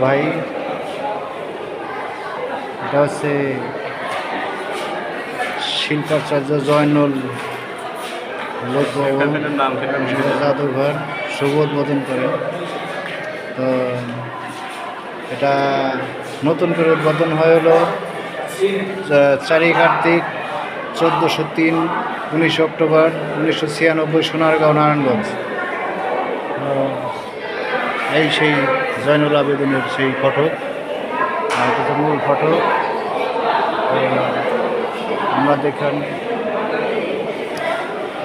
ভাই। এটা হচ্ছে শিল্পাচার্য জয়নুল জাদুঘর শুভ উদ্বোধন করেন তো এটা নতুন করে উদ্বোধন হয়ে হলো চা- চারই কার্তিক চোদ্দোশো তিন উনিশে অক্টোবর উনিশশো ছিয়ানব্বই সোনারগাঁও নারায়ণগঞ্জ। এই সেই জয়নুল আবেদিনের সেই ফটো মূল ফটো আমরা দেখেন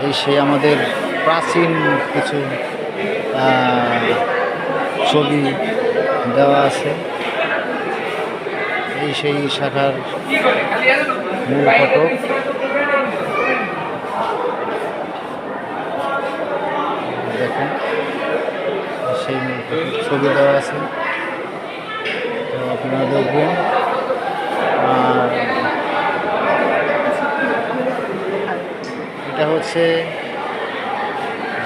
এই সেই আমাদের প্রাচীন কিছু ছবি দেওয়া আছে। এই সেই শাখার মূল ফটো দেখেন সেই মূল ফটো ছবি দেওয়া আছে। তো আপনারা দেখবেন। আর এটা হচ্ছে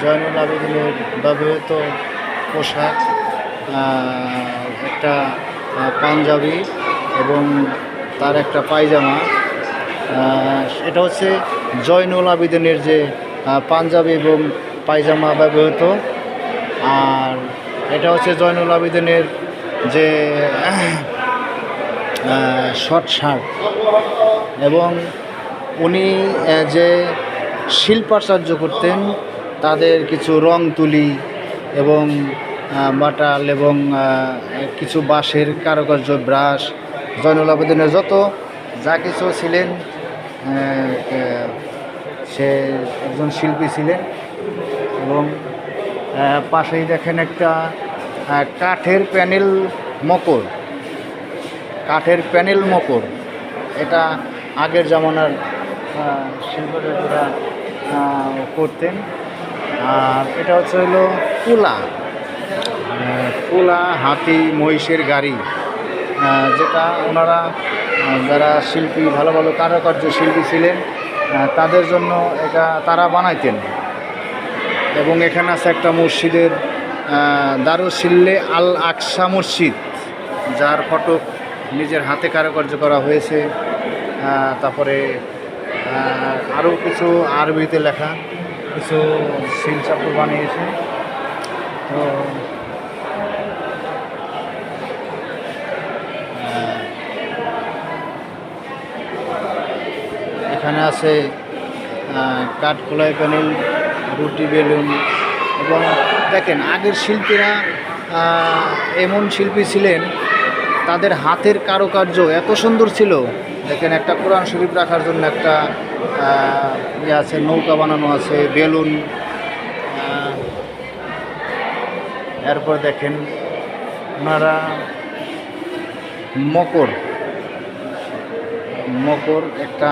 জয়নুল আবেদিনের ব্যবহৃত পোশাক একটা পাঞ্জাবি এবং তার একটা পায়জামা। এটা হচ্ছে জয়নুল আবেদিনের যে পাঞ্জাবি এবং পায়জামা ব্যবহৃত। আর এটা হচ্ছে জয়নুল আবেদিনের যে শর্ট শার্ট এবং উনি যে শিল্পাচার্য করতেন, তাদের কিছু রং তুলি এবং মাটাল এবং কিছু বাঁশের কারুকার্য, ব্রাশ, জয়নুল আবেদিনের যত যা কিছু ছিলেন সে একজন শিল্পী ছিলেন এবং পাশেই দেখেন একটা কাঠের প্যানেল মকর। কাঠের প্যানেল মকর। এটা আগের জামানার শিল্পীরা করতেন। আর এটা হচ্ছে হলো কুলা কুলা হাতি, মহিষের গাড়ি। যেটা ওনারা যারা শিল্পী, ভালো ভালো কারুকার্য শিল্পী ছিলেন তাদের জন্য এটা তারা বানাইতেন। এবং এখানে আছে একটা মসজিদের দারুসিল্লে আল আকসা মসজিদ যার ফটক নিজের হাতে কারুকার্য করা হয়েছে। তারপরে আরও কিছু আরবিতে লেখা কিছু শিলচাপড় বানিয়েছে তো এখানে আছে আহ, কাঠখোলাই প্যানেল রুটি বেলুন এবং দেখেন, আগের শিল্পীরা এমন শিল্পী ছিলেন, তাদের হাতের কারুকার্য এত সুন্দর ছিল। দেখেন, একটা কোরআন শরীফ রাখার জন্য একটা ইয়ে আছে, নৌকা বানানো আছে, বেলুন এরপর দেখেন, ওনারা মকর। মকর একটা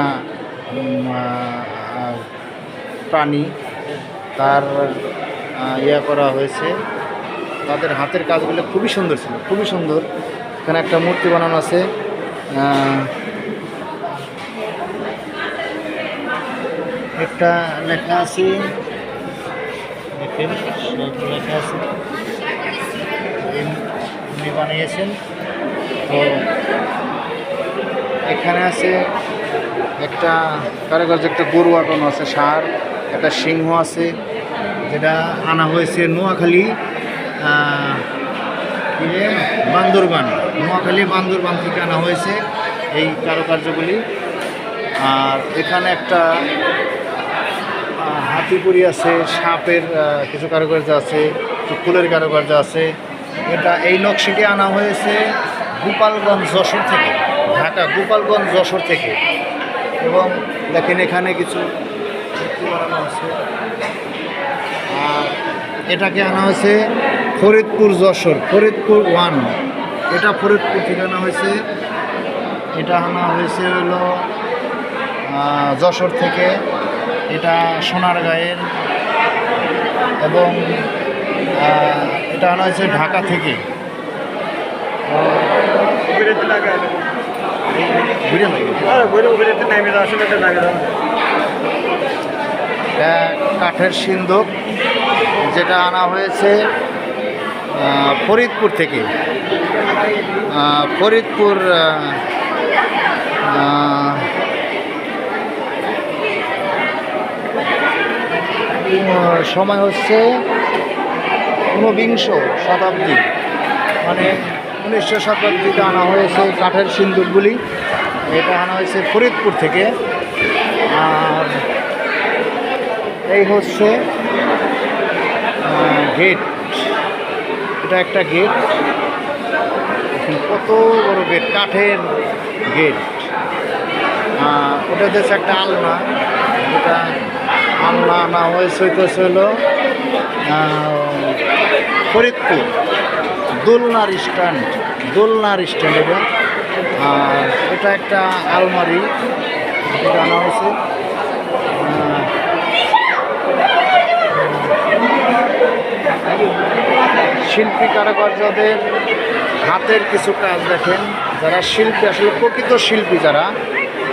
প্রাণী। তার ইয়া করা হয়েছে। তাদের হাতের কাজগুলো খুবই সুন্দর ছিল, খুবই সুন্দর। এখানে একটা মূর্তি বানানো আছে। একটা লেখা আছে। লেখা আছে। উনি বানিয়েছেন। তো এখানে আছে একটা কারোকার্য একটা গরু আটানো আছে, সার। একটা সিংহ আছে, যেটা আনা হয়েছে নোয়াখালী বান্দরবান। নোয়াখালী বান্দরবান থেকে আনা হয়েছে এই কারুকার্যগুলি। আর এখানে একটা হাতিপুরি আছে, সাপের কিছু কারুকার্য আছে ফুলের কারুকার্য আছে। এটা এই নকশিটি আনা হয়েছে গোপালগঞ্জ যশোর থেকে, ঢাকা গোপালগঞ্জ যশোর থেকে। এবং দেখেন এখানে কিছু বানানো আর এটাকে আনা হয়েছে ফরিদপুর যশোর ফরিদপুর ওয়ান। এটা ফরিদপুর থেকে আনা হয়েছে। এটা আনা হয়েছে হলো যশোর থেকে। এটা সোনারগাঁয়ের এবং এটা আনা হয়েছে ঢাকা থেকে। ঘুরে লাগে কাঠের সিন্দুক যেটা আনা হয়েছে ফরিদপুর থেকে। ফরিদপুর সময় হচ্ছে ঊনবিংশ শতাব্দী। মানে উনিশশো শতাব্দীতে আনা হয়েছে কাঠের সিন্দুকগুলি এটা আনা হয়েছে ফরিদপুর থেকে। এই হচ্ছে গেট এটা একটা গেট কত বড় গেট কাঠের গেট ওটা হচ্ছে একটা আলনা। যেটা আলনা আনা হয়েছে হলো ফরিদপুর। দোলনার স্ট্যান্ড দোলনার স্ট্যান্ড এটা। এটা একটা আলমারি। এটা আনা হয়েছে। শিল্পী কারুকার্যদের হাতের কিছু কাজ দেখেন। যারা শিল্পী, আসলে প্রকৃত শিল্পী যারা,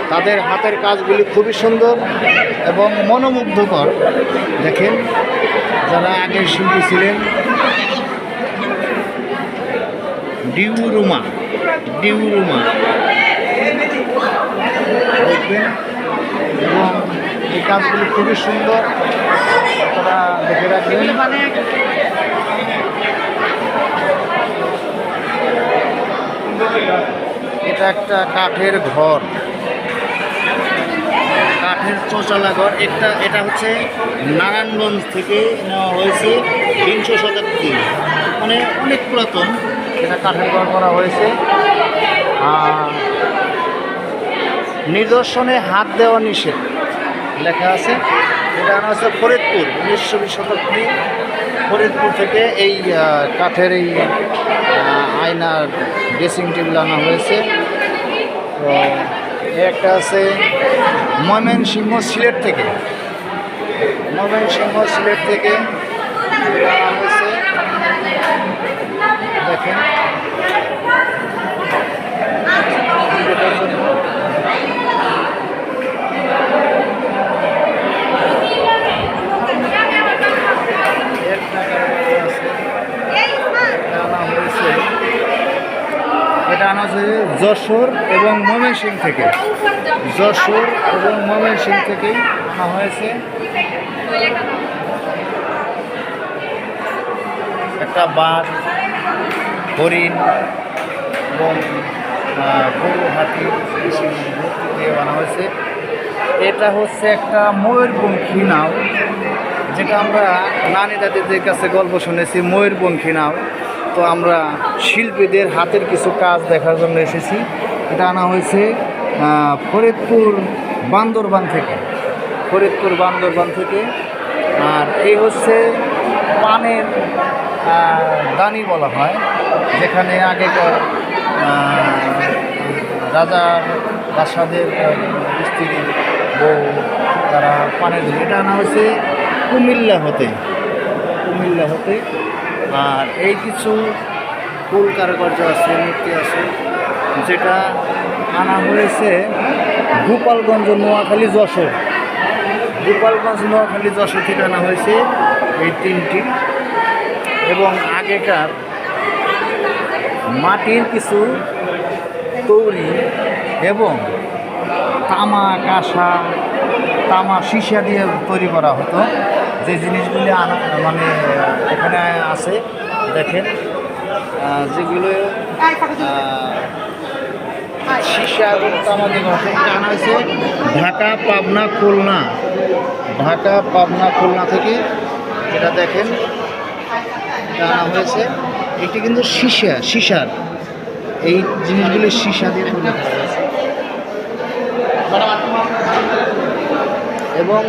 তাদের হাতের কাজগুলি খুবই সুন্দর এবং মনোমুগ্ধকর। দেখেন, যারা আগের শিল্পী ছিলেন, ডিউরুমা ডিউরুমা। দেখবেন, এবং এই কাজগুলি খুবই সুন্দর। আপনারা দেখে রাখবেন। এটা একটা কাঠের ঘর। কাঠের চৌচালা ঘর। একটা, এটা হচ্ছে নারায়ণগঞ্জ থেকে নেওয়া হয়েছে বিংশ শতাব্দী মানে অনেক পুরাতন। এটা কাঠের ঘর করা হয়েছে। নিদর্শনে হাত দেওয়া নিষেধ লেখা আছে। এটা আনা হচ্ছে ফরিদপুর, উনিশশো বিশ শতাব্দী ফরিদপুর থেকে এই কাঠের এই আয়নার ড্রেসিং টেবিল আনা হয়েছে। তো একটা আছে ময়মনসিংহ সিলেট থেকে। ময়মনসিংহ সিলেট থেকে। আনা হয়েছে। দেখেন এটার জন্য একটা কারখানা আছে। এটা আনা হয়েছে হয়েছে যশোর এবং ময়মনসিংহ থেকে। যশোর এবং ময়মনসিংহ থেকেই আনা হয়েছে। একটা বাঘ হরিণ এবং গরু, হাতি মূর্তি দিয়ে বানা হয়েছে। এটা হচ্ছে একটা ময়ূরপঙ্খী নাও, যেটা আমরা নানি দাদিদের কাছে গল্প শুনেছি ময়ূরপঙ্খী নাও। তো আমরা শিল্পীদের হাতের কিছু কাজ দেখার জন্য এসেছি। এটা আনা হয়েছে ফরিদপুর বান্দরবান থেকে। ফরিদপুর বান্দরবান থেকে। আর এই হচ্ছে পানের দানি বলা হয়, যেখানে আগেকার রাজার রাজাদের স্ত্রী, বউ, তারা পানের এটা আনা হয়েছে কুমিল্লা হতে। কুমিল্লা হতে। আর এই কিছু ফুল কারুকার্য আছে, মূর্তি আছে, যেটা আনা হয়েছে গোপালগঞ্জ নোয়াখালী যশোর। গোপালগঞ্জ নোয়াখালী যশোর থেকে আনা হয়েছে এই তিনটি। এবং আগেকার মাটির কিছু তৈরি এবং তামা কাঁসা তামা সীসা দিয়ে তৈরি করা হতো। যে জিনিসগুলি মানে এখানে আছে, দেখেন যেগুলো হয়েছে। ঢাকা, পাবনা, খুলনা। ঢাকা, পাবনা, খুলনা থেকে এটা দেখেন আনা হয়েছে। এটি কিন্তু সীসা, সীসার। এই জিনিসগুলি সীসা দিয়ে তৈরি হয়েছে। এবং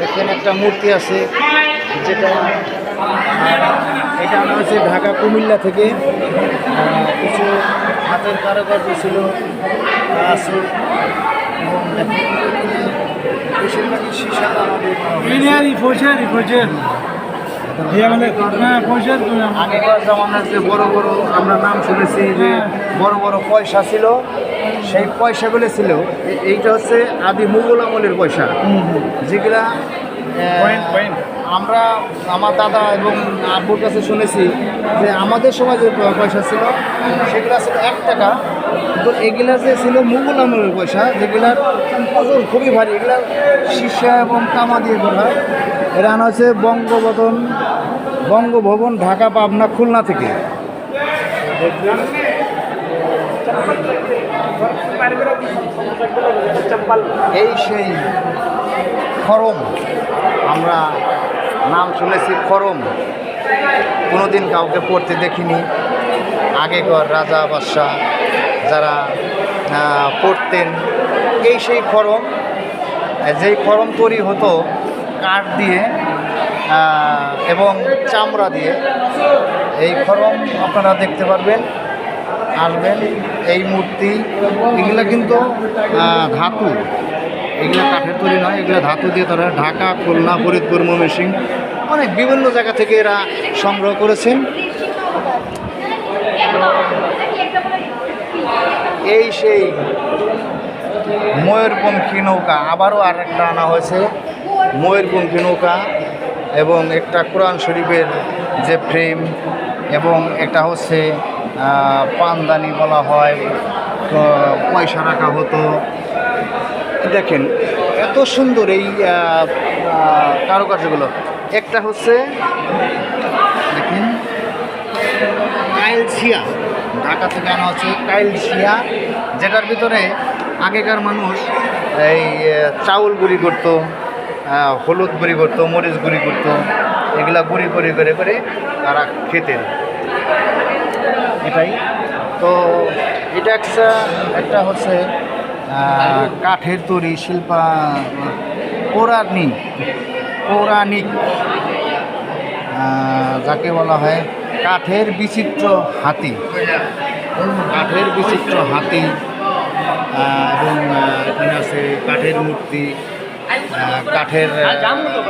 দেখেন একটা মূর্তি আছে যেটা এটা আনা হয়েছে ঢাকা কুমিল্লা থেকে। কিছু হাতের কারুকার্য ছিল এবং বেশিরভাগই সীসা আমাদের হ্যাঁ আগেকার জামানার যে বড় বড় আমরা নাম শুনেছি যে বড় বড় পয়সা ছিল সেই পয়সাগুলো ছিল। এইটা হচ্ছে আদি মুঘল আমলের পয়সা। যেগুলা পয়েন্ট পয়েন্ট। আমরা আমার দাদা এবং আব্বুর কাছে শুনেছি যে আমাদের সময় যে পয়সা ছিল সেগুলো ছিল এক টাকা। তো এগুলা যে ছিল মুঘল আমলের পয়সা যেগুলার ওজন খুবই ভারী। এগুলার সীসা এবং তামা দিয়ে করা এটা আনা হচ্ছে বঙ্গবতন বঙ্গভবন ঢাকা পাবনা খুলনা থেকে। এই সেই খরম, আমরা নাম শুনেছি খরম। কোনোদিন কাউকে পড়তে দেখিনি। আগেকার রাজা বাদশাহ যারা পড়তেন, এই সেই খরম, যেই খরম তৈরি হতো কাঠ দিয়ে এবং চামড়া দিয়ে, এই খরম আপনারা দেখতে পারবেন। আসবেন। এই মূর্তি, এগুলো কিন্তু ধাতু। এগুলো কাঠের তৈরি নয়, এগুলো ধাতু দিয়ে তারা ঢাকা, খুলনা, ফরিদপুর ময়মনসিং অনেক বিভিন্ন জায়গা থেকে এরা সংগ্রহ করেছেন। এই সেই ময়ূরপঙ্খী নৌকা, আবারও আর একটা আনা হয়েছে। ময়ূরপঙ্খী নৌকা এবং একটা কোরআন শরীফের যে ফ্রেম এবং এটা হচ্ছে পানদানি বলা হয় পয়সা রাখা হতো। দেখেন, এত সুন্দর এই কারুকার্যগুলো। একটা হচ্ছে, দেখেন কাইলসিয়া ঢাকা থেকে আনা হচ্ছে কাইলসিয়া যেটার ভিতরে আগেকার মানুষ এই চাউল গুঁড়ি করতো হলুদ গুঁড়ি করতো, মরিচ গুঁড়ি করতো। এগুলা গুঁড়ি করে করে করে তারা খেতেন। এটাই। তো এটা একটা একটা হচ্ছে কাঠের তৈরি শিল্পা পৌরাণিক পৌরাণিক যাকে বলা হয় কাঠের বিচিত্র হাতি। কাঠের বিচিত্র হাতি এবং এখানে আছে কাঠের মূর্তি কাঠের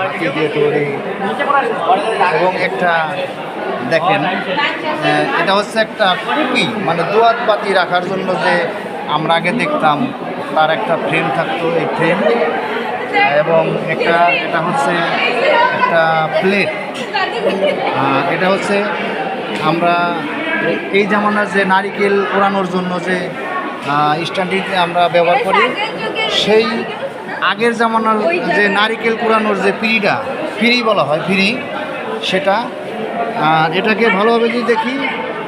হাতি দিয়ে তৈরি, এবং একটা দেখেন এটা হচ্ছে একটা কুপি মানে দোয়াত বাতি রাখার জন্য যে আমরা আগে দেখতাম, তার একটা ফ্রেম থাকতো এই ফ্রেম এবং একটা, এটা হচ্ছে একটা প্লেট এটা হচ্ছে আমরা এই জামানার যে নারিকেল পোড়ানোর জন্য যে স্ট্যান্ডটি আমরা ব্যবহার করি, সেই আগের জামানার যে নারিকেল কুড়ানোর যে পিড়িটা, পিড়ি বলা হয়, পিড়ি, সেটা আর এটাকে ভালোভাবে যদি দেখি,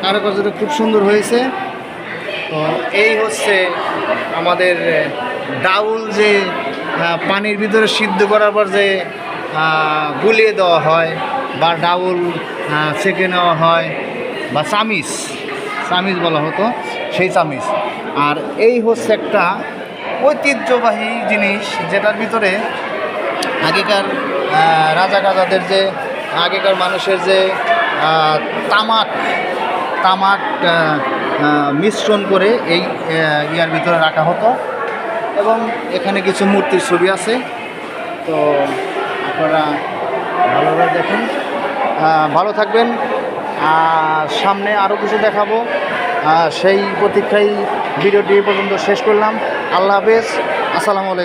কারুকার্যটা খুব সুন্দর হয়েছে। তো এই হচ্ছে আমাদের ডাউল যে পানির ভিতরে সিদ্ধ করার পর যে গুলিয়ে দেওয়া হয় বা ডাউল ছেঁকে নেওয়া হয় বা চামিচ চামিচ বলা হতো, সেই চামিচ। আর এই হচ্ছে একটা ঐতিহ্যবাহী জিনিস যেটার ভিতরে আগেকার রাজা রাজাদের যে আগেকার মানুষের যে তামাক তামাক মিশ্রণ করে এই ইয়ার ভিতরে রাখা হতো। এবং এখানে কিছু মূর্তির ছবি আছে। তো আপনারা ভালোভাবে দেখুন। ভালো থাকবেন। আর সামনে আরও কিছু দেখাবো। সেই প্রতীক্ষায় ভিডিওটি পর্যন্ত শেষ করলাম। আল্লাহ হাফেজ। আসসালামু আলাইকুম।